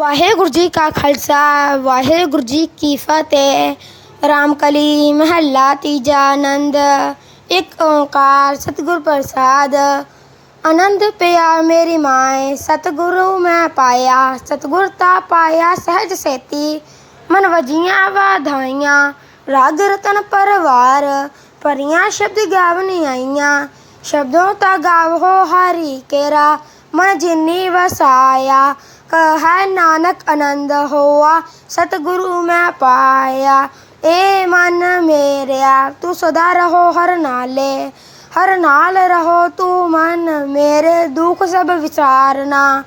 ਵਾਹਿਗੁਰੂ ਜੀ ਕਾ ਖਾਲਸਾ, ਵਾਹਿਗੁਰੂ ਜੀ ਕੀ ਫਤਿਹ। ਰਾਮਕਲੀ ਮਹੱਲਾ ਤੀਜਾ ਆਨੰਦ, ਇੱਕ ਓੰਕਾਰ ਸਤਿਗੁਰ ਪ੍ਰਸਾਦ। ਆਨੰਦ ਪਿਆ ਮੇਰੀ ਮਾਏ, ਸਤਿਗੁਰੂ ਮੈਂ ਪਾਇਆ, ਸਤਿਗੁਰ ਤਾ ਪਾਇਆ ਸਹਿਜ ਸੇਤੀ, ਮਨ ਵਜੀਆਂ ਵਾਧਾਈਆਂ, ਰਾਗ ਰਤਨ ਪਰਵਾਰ ਪਰੀਆਂ ਸ਼ਬਦ ਗਾਵਨੀ ਆਈਆਂ ਸ਼ਬਦੋਂ ਤਾ ਗਾਵੋ ਹਰੀ ਕੇਰਾ, ਮਨ ਜਿਨੀ ਵਸਾਇਆ ਕਹੈ ਨਾਨਕ ਆਨੰਦ ਹੋਆ, ਸਤਿਗੁਰੂ ਮੈਂ ਪਾਇਆ, ਏ ਮਨ ਮੇਰਿਆ, ਤੂੰ ਸਦਾ ਰਹੋ ਹਰ ਨਾਲੇ, ਹਰ ਨਾਲ ਰਹੋ ਤੂੰ ਮਨ ਮੇਰੇ, ਦੁੱਖ ਸਭ ਵਿਚਾਰਨਾ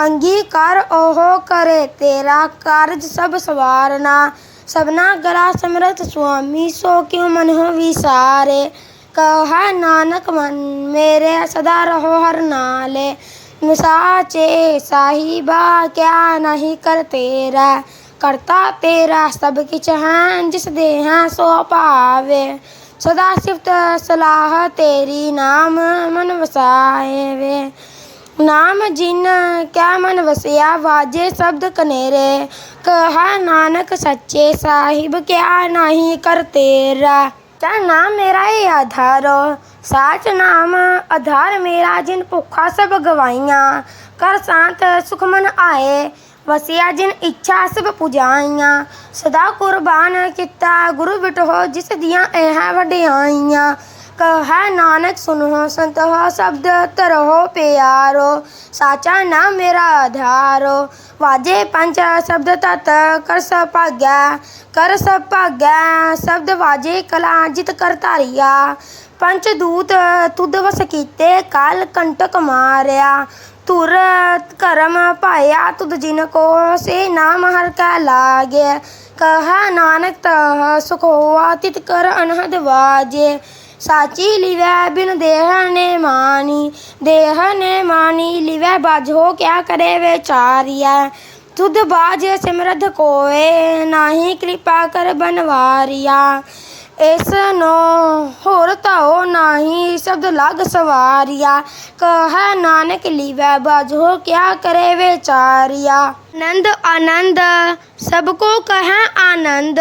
ਅੰਗੀਕਾਰ ਉਹ ਕਰੇ ਤੇਰਾ, ਕਾਰਜ ਸਭ ਸਵਾਰਨਾ, ਸਭਨਾ ਗਲਾ ਸਮਰਥ ਸੁਆਮੀ, ਸੋ ਕਿਉ ਮਨ ਹੋ ਵਿਸਾਰੇ, ਕਹੈ ਨਾਨਕ ਮਨ ਮੇਰੇ, ਸਦਾ ਰਹੋ ਹਰ ਨਾਲੇ मिसाचे साहिबा क्या नहीं कर तेरा करता तेरा सब किच हैं, जिस देह सो पावे। सदा सिफ्त सलाह तेरी नाम मन वसाए वे नाम जिन क्या मन वसया, वाजे शब्द कनेरे। कहा नानक सच्चे साहिब क्या नहीं कर तेरा ਤੇਰਾ ਨਾਮ ਮੇਰਾ ਏ ਆਧਾਰੋ, ਸਾਚ ਨਾਮ ਆਧਾਰ ਮੇਰਾ ਜਿਨ ਭੁੱਖਾ ਸਭ ਗਵਾਈਆਂ। ਕਰ ਸ਼ਾਂਤ ਸੁਖਮਨ ਆਏ, ਵਸਿਆ ਜਿਨ ਇੱਛਾ ਸਭ ਪੁਜਾਈਆਂ। ਸਦਾ ਕੁਰਬਾਨ ਕੀਤਾ ਗੁਰੂ ਬਿਟੋ ਜਿਸ ਦੀਆਂ ਇਹ ਵਡਿਆਈਆਂ। कहा, नानक सुनो संत शब्द तरहो प्यारो, साचा नाम मेरा आधारो वाजे पंच शब्द तत् कर सपाग्या कर सपाग्या शब्द वाजे कला जित कर तारिया। पंचदूत तुद वस कीते, काल कंटक मारिया। तुर करम पाया, तुद जिनको से नाम हर का लागे। कहा, नानक तह सुख हुआ तित कर अनहद वाजे। સાચી લીવે બિન ਦੇਹ ਨੇ ਮਾਨੀ માની લીવે બાજો ક્યા કરે વેચારિયા ਤੁਧ ਬਾਜ ਸਿਮਰਤ ਕੋਏ, ਨਾਹੀ ਕਿਰਪਾ ਕਰ ਬਨਵਾਰੀਆ। ਇਸ ਨੋ ਹੋਰ ਤਾਉ ਨਾਹੀ ਸ਼ਬਦ ਲਗ ਸਵਾਰਿਆ। ਕਹ ਨਾਨਕ ਲਿਵੈ ਬਾਜ ਹੋ ਕਿਆ ਕਰੇ ਵਿਚਾਰੀਆ। ਨੰਦ ਆਨੰਦ, ਸਭ ਕੋ ਕਹ ਆਨੰਦ,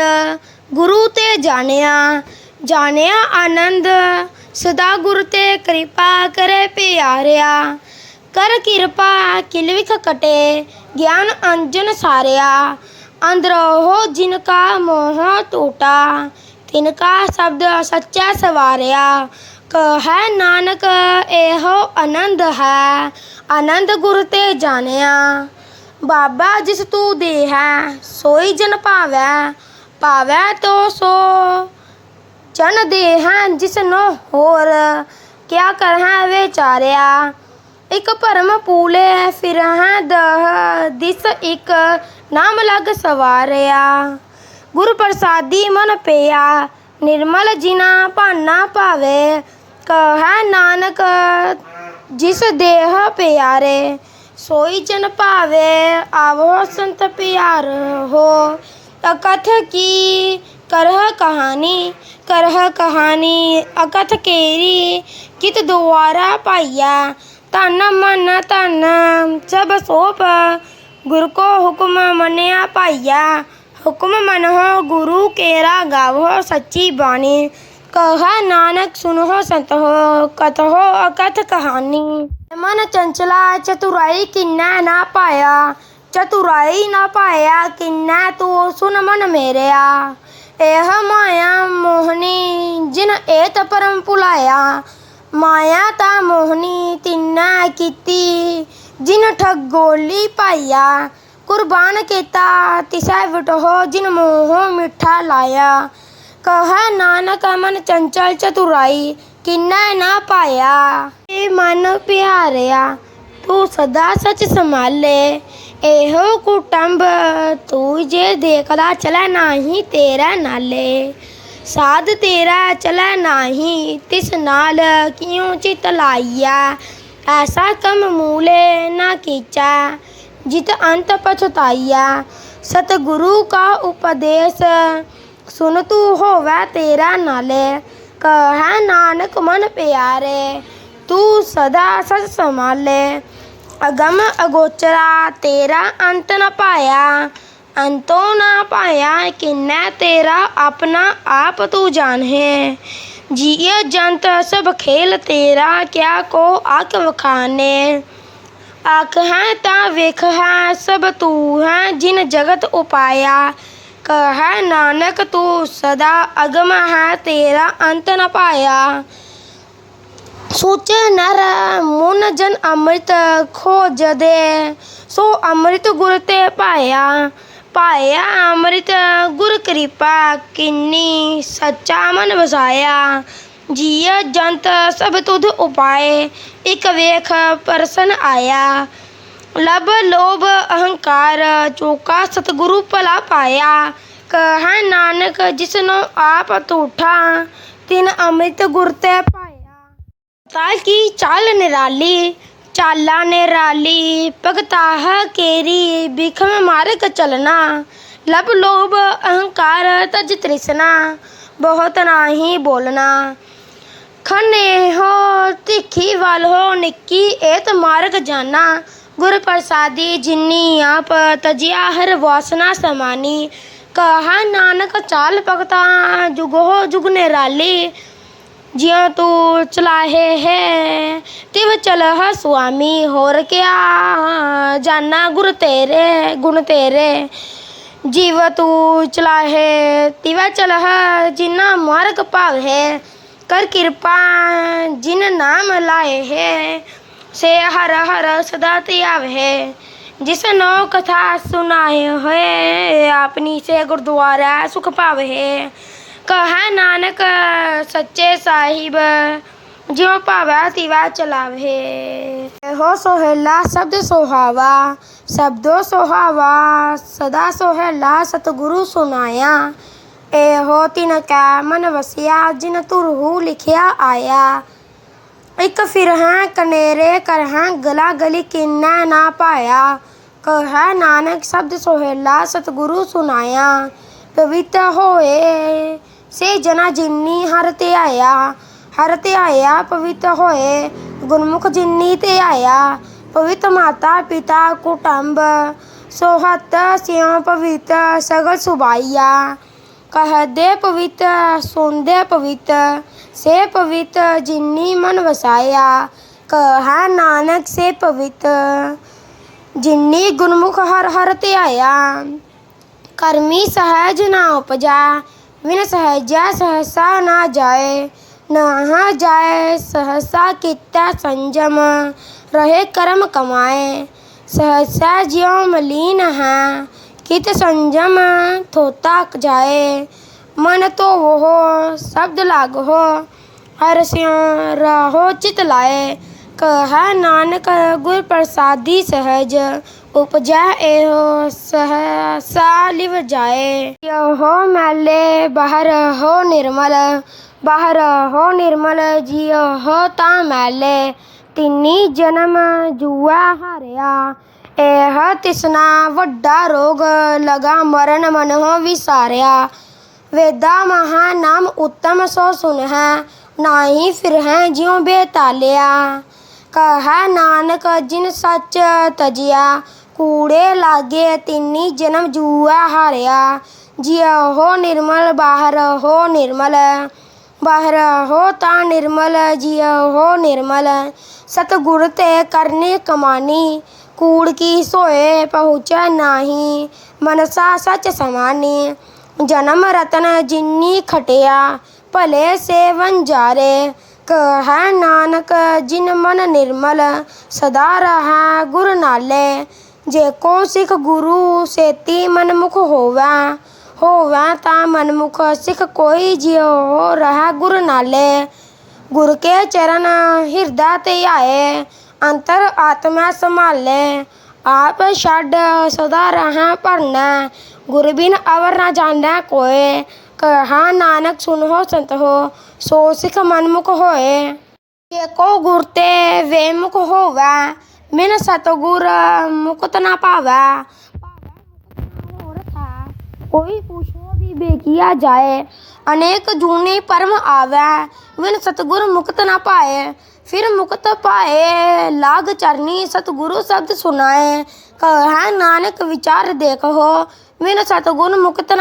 ਗੁਰੂ ਤੇ ਜਾਣਿਆ। ਜਾਣਿਆ ਆਨੰਦ, ਸਦਾ ਗੁਰ ਤੇ ਕਿਰਪਾ ਕਰੇ ਪਿਆਰਿਆ। ਕਰ ਕਿਰਪਾ ਕਿਲਵਿਖ ਕਟੇ, ਗਿਆਨ ਅੰਜਨ ਸਾਰਿਆ। ਅੰਦਰੋਹ ਜਿਨ ਕਾ ਮੋਹ ਟੂਟਾ, ਤਿਨ ਕਾ ਸ਼ਬਦ ਸੱਚਾ ਸਵਾਰਿਆ। ਕਹੈ ਨਾਨਕ, ਇਹੋ ਆਨੰਦ ਹੈ, ਆਨੰਦ ਗੁਰ ਤੇ ਜਾਣਿਆ। ਬਾਬਾ ਜਿਸ ਤੂੰ ਦੇ ਹੈ ਸੋਈ ਜਨ ਭਾਵੈ ਭਾਵੈ ਤੋ ਸੋ। ਜਨ ਦੇ ਜਿਸ ਨੂੰ ਹੋਰ ਕਿਆ ਕਰਹਿ ਵਿਚਾਰਿਆ। ਇਕ ਭਰਮ ਪੂਲੇ ਫਿਰ ਦਹ ਦਿਸ ਇਕ ਨਾਮ ਲਗ ਸਵਾਰਿਆ। ਗੁਰ ਪ੍ਰਸਾਦੀ ਮਨ ਪਿਆ, ਨਿਰਮਲ ਜਿਨਾ ਭਾਨਾ ਭਾਵੇ, ਕਹੈ ਨਾਨਕ ਜਿਸ ਦੇਹ ਪਿਆਰੇ, ਸੋਈ ਜਨ ਭਾਵੇ, ਆਵੋ ਸੰਤ ਪਿਆਰ ਹੋ ਅਕਥ ਕੀ करह कहानी करह कहानी अकथ केरी, कित दुआरा पाइया। तन मन तन सब सोप, गुरु को हुक्म मनया पाइया। हुक्म मनहो गुरु केरा गावो सच्ची बानी कह नानक सुनहो संतहो, कथहो अकथ कहानी। मन चंचला चतुराई किन्ना ना पाया। चतुराई ना पाया किन्ना तू सुन मन मेरिया। ਇਹ ਮਾਇਆ ਮੋਹਨੀ ਜਿਨ ਏਤ ਪਰਮ ਭੁਲਾਇਆ। ਮਾਇਆ ਤਾ ਮੋਹਨੀ ਤਿੰਨਾ ਕੀਤੀ, ਜਿਨ ਠਗੋਲੀ ਪਾਇਆ। ਕੁਰਬਾਨ ਕੀਤਾ, ਤਿਸੈ ਵਟੋ ਜਿਨ ਮੋਹ ਮਿੱਠਾ ਲਾਇਆ। ਕਹੈ ਨਾਨਕ ਮਨ ਚੰਚਲ ਚਤੁਰਾਈ, ਕਿੰਨਾ ਨਾ ਪਾਇਆ। ਏ ਮਨ ਪਿਆਰਿਆ, ਤੂੰ ਸਦਾ ਸਚ ਸੰਭਾਲੇ। ਇਹੋ ਕੁਟੰਬ, ਤੂੰ ਜੇ ਦੇਖਦਾ ਚਲੈ ਨਾਹੀ ਤੇਰਾ ਨਾਲੇ। ਸਾਧ ਤੇਰਾ ਚਲੈ ਨਾਹੀ, ਤਿਸ ਨਾਲ ਕਿਉ ਚਿਤ ਲਾਈਆ ਐਸਾ ਕਮ ਮੂਲੇ ਨਾ ਕੀਚਾ, ਜਿਤ ਅੰਤ ਪਛਤਾਈਆ ਸਤਿਗੁਰੂ ਕਾ ਉਪਦੇਸ਼, ਸੁਨ ਤੂੰ ਹੋਵੇ ਤੇਰਾ ਨਾਲੇ। ਕਹੈ ਨਾਨਕ ਮਨ ਪਿਆਰੇ, ਤੂੰ ਸਦਾ ਸਤ ਸਚ अगम अगोचरा तेरा अंत न पाया अंतो ना पाया किन्ने तेरा अपना आप तू जान है जियो जंत सब खेल तेरा क्या को आख वखाने आख है ता वेख है सब तू है जिन जगत उपाया कह नानक तू सदा अगम है तेरा अंत न पाया ਸੋਚ ਨਰ, ਮਨ ਜਨ ਅੰਮ੍ਰਿਤ ਖੋਜਦੇ। ਸੋ ਅੰਮ੍ਰਿਤ ਗੁਰ ਤੇ ਪਾਇਆ ਪਾਇਆ ਅੰਮ੍ਰਿਤ ਗੁਰ ਕਿਰਪਾ, ਕਿੰਨੀ ਸੱਚਾ ਮਨ ਵਸਾਇਆ। ਜੀਅ ਜੰਤ ਸਭ ਤੁਧ ਉਪਾਏ, ਇਕ ਵੇਖ ਪਰਸਨ ਆਇਆ। ਲਬ ਲੋਭ ਅਹੰਕਾਰ, ਚੋਕਾ ਸਤਿਗੁਰੂ ਭਲਾ ਪਾਇਆ। ਕਹੈ ਨਾਨਕ ਜਿਸਨੂੰ ਆਪ ਝੂਠਾ, ਤਿਨ ਅੰਮ੍ਰਿਤ ਗੁਰ ਤੇ ताल की चाल निराली चाला निराली पगताह केरी बिखम मारक चलना लभ लोभ अहंकार तज तृष्णा, बहुत नाही बोलना। खने हो, तिखी वाल हो, निक्की एत मारक जाना। गुर प्रसादी जिन्नी आप, तजिया हर वासना समानी। कहा नानक चाल पगता, जुगो जुग निराली जिया तू चलाहे है, तिव चलह स्वामी, होर क्या? जाना गुर तेरे, गुण तेरे। जीव तू चलाहे, तिव चलह जिना मार्ग है कर कृपा जिन नाम लाए है, से हर हर सदा त्याव। है जिस नौ कथा सुनाए है अपनी से गुरुद्वारा सुख पावे। है कह नानक, सच्चे साहिब, ज्यो पावा तिवा चलावे। हो सोहेला, शब्द सोहावा, शब्दो सोहावा, सदा सोहेला, सतगुरु सुनाया। ए हो तिन कै मन वसिया, जिन तुरहु लिखिया आया। एक फिर हैं कनेरे कर हैं गला गली किन्ना ना पाया। कह नानक, शब्द सोहेला, सतगुरु सुनाया। पवित्र होए ਸੇ ਜਨਾ ਜਿਨੀ ਹਰ ਤੇ ਹਰ ਤੇ ਪਵਿੱਤ ਹੋਏ, ਗੁਰਮੁਖ ਜਿਨੀ ਤੇ ਪਵਿੱਤ ਮਾਤਾ, ਪਿਤਾ, ਕੁਟੰਬ ਸੋਹਤ ਸਿਉ ਪਵਿੱਤ ਸਗਲ ਸੁਬਾਈਆ ਕਹਦੇ ਪਵਿੱਤ ਸੁਣਦੇ ਪਵਿੱਤ ਸੇ ਪਵਿੱਤ ਜਿਨੀ ਮਨ ਵਸਾਇਆ, ਕਹਾ ਨਾਨਕ ਸੇ ਪਵਿੱਤ ਜਿਨੀ ਗੁਰਮੁਖ ਹਰ ਹਰ ਧਿਆਇਆ ਕਰਮੀ ਸਹਿਜ ਨਾ ਉਪਜਾ बिन सहजा सहसा ना जाए, नहा जाए, सहसा कितना संजम रहे कर्म कमाए। सहसा ज्यो मलिन है, कित संजम थोता जाए। मन तो वो हो शब्द लाग हो हर रहो चित लाए। कह नानक, गुर प्रसादी सहज उपजा एहो सहसा लिव जाए। यहो मैले, बाहर हो निर्मल, बाहर हो निर्मल जियो हो ता मैले। तिनी जन्म जुआ हरिया, एह तिसना वड्डा रोग, लगा मरण मनहो विसारिया। वेदा महा नाम उत्तम सो सुन है ना ही फिर है ज्यो बेतालिया। कह नानक जिन सच तजिया कूड़े लागे तिन्नी जन्म जुआ हारया। जियहो निर्मल, बाहर हो निर्मल। बाहरहो ता निर्मल जियहो निर्मल। सतगुर ते करनी कमानी। कूड़ की सोए पहुँचे नाही। मनसा सच समानी। जन्म रतन जिन्नी खटिया। भले सेवन जारे। कह नानक जिन मन निर्मल। सदा रहा गुर नाले। ਗੁਰ ਨਾਲੇ ਜੇ ਕੋ ਸਿੱਖ ਗੁਰੂ ਸੇਤੀ ਮਨਮੁਖ ਹੋਵੈ ਹੋਵੈ ਤਾਂ ਮਨਮੁਖ ਸਿੱਖ ਕੋਈ ਜਿਉ ਰਹਾ ਗੁਰ ਨਾਲੇ। ਗੁਰ ਕੇ ਚਰਨ ਹਿਰਦਾ ਤੇ ਆਏ, ਅੰਤਰ ਆਤਮਾ ਸੰਭਾਲੇ। ਆਪ ਛੱਡ ਸਦਾ ਰਹਾ ਭਰਨਾ, ਗੁਰ ਬਿਨ ਅਵਰ ਨਾ ਜਾਣੈ ਕੋਏ। ਕਹਾ ਨਾਨਕ ਸੁਨੋ ਸੰਤ ਹੋ ਸੋ ਸਿਖ ਮਨਮੁਖ ਹੋਏ। ਜੇ ਕੋ ਗੁਰ ਤੇ ਵੇਮੁਖ ਹੋਵੈ ਮਿਨ ਸਤਗੁਰ ਮੁਕਤ ਨਾ ਪਾਵੈ ਹੋਰ ਥਾ ਕੋਈ ਪੁੱਛੋ ਵੀ ਬੇਕੀਆ ਜਾਏ ਅਨੇਕ ਜੂਨੀ ਪਰਮ ਆਵੈ ਵਿਨ ਸਤਗੁਰ ਮੁਕਤ ਨਾ ਪਾਏ ਫਿਰ ਮੁਕਤ ਪਾਏ ਲਾਗ ਚਰਨੀ ਸਤਿਗੁਰੂ ਸ਼ਬਦ ਸੁਨਾਏ ਕਹੈ ਨਾਨਕ ਵਿਚਾਰ ਦੇਖੋ ਬਿਨ ਸਤਿਗੁਰ ਮੁਕਤ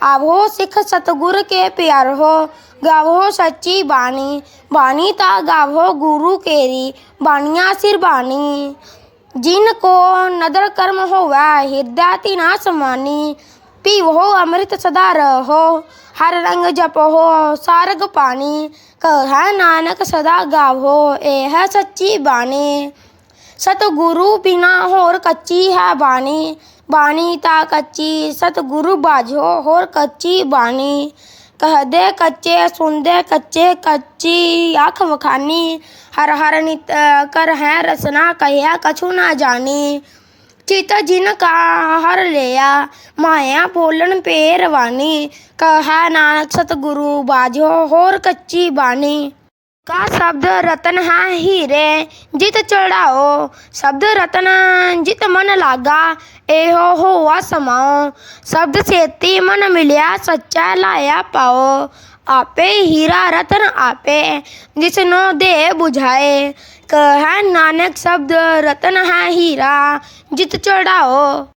आवो सिख सतगुर के प्यार हो, गावो सच्ची बानी बानी ता गावो गुरु केरी बानिया सिर बानी जिनको नदर कर्म हो वह हृदय तिना समानी पीवो अमृत सदा रहो, हर रंग जप हो, सारग पानी कह नानक सदा गावो, एह सच्ची बानी सतगुरु बिना होर कच्ची है बानी ಬಾನಿ ತಾ ಕಚ್ಚಿ ಸತಗುರು ಬಾಜೋ ಹೋರ್ ಕಚ್ಚಿ ಬಾನಿ कहदे कच्चे, सुनदे कच्चे कच्ची। आख मखानी, हर हर नित, कर है रसना, कहिया कछु ना जानी। चित जिन का हर लिया, माया बोलन पेर वानी कह नानक सतगुरु बाजो होर कच्ची बानी। का शब्द रतन हा हीरे जित चढ़ाओ। शब्द रतन, जित मन लागा। एहो हुआ समाओ। शब्द सेती मन मिलिया, सच्चा लाया पाओ। आपे हीरा रतन आपे, जिसनो दे बुझाए। कह नानक शब्द, रतन है हीरा, जित चढ़ाओ।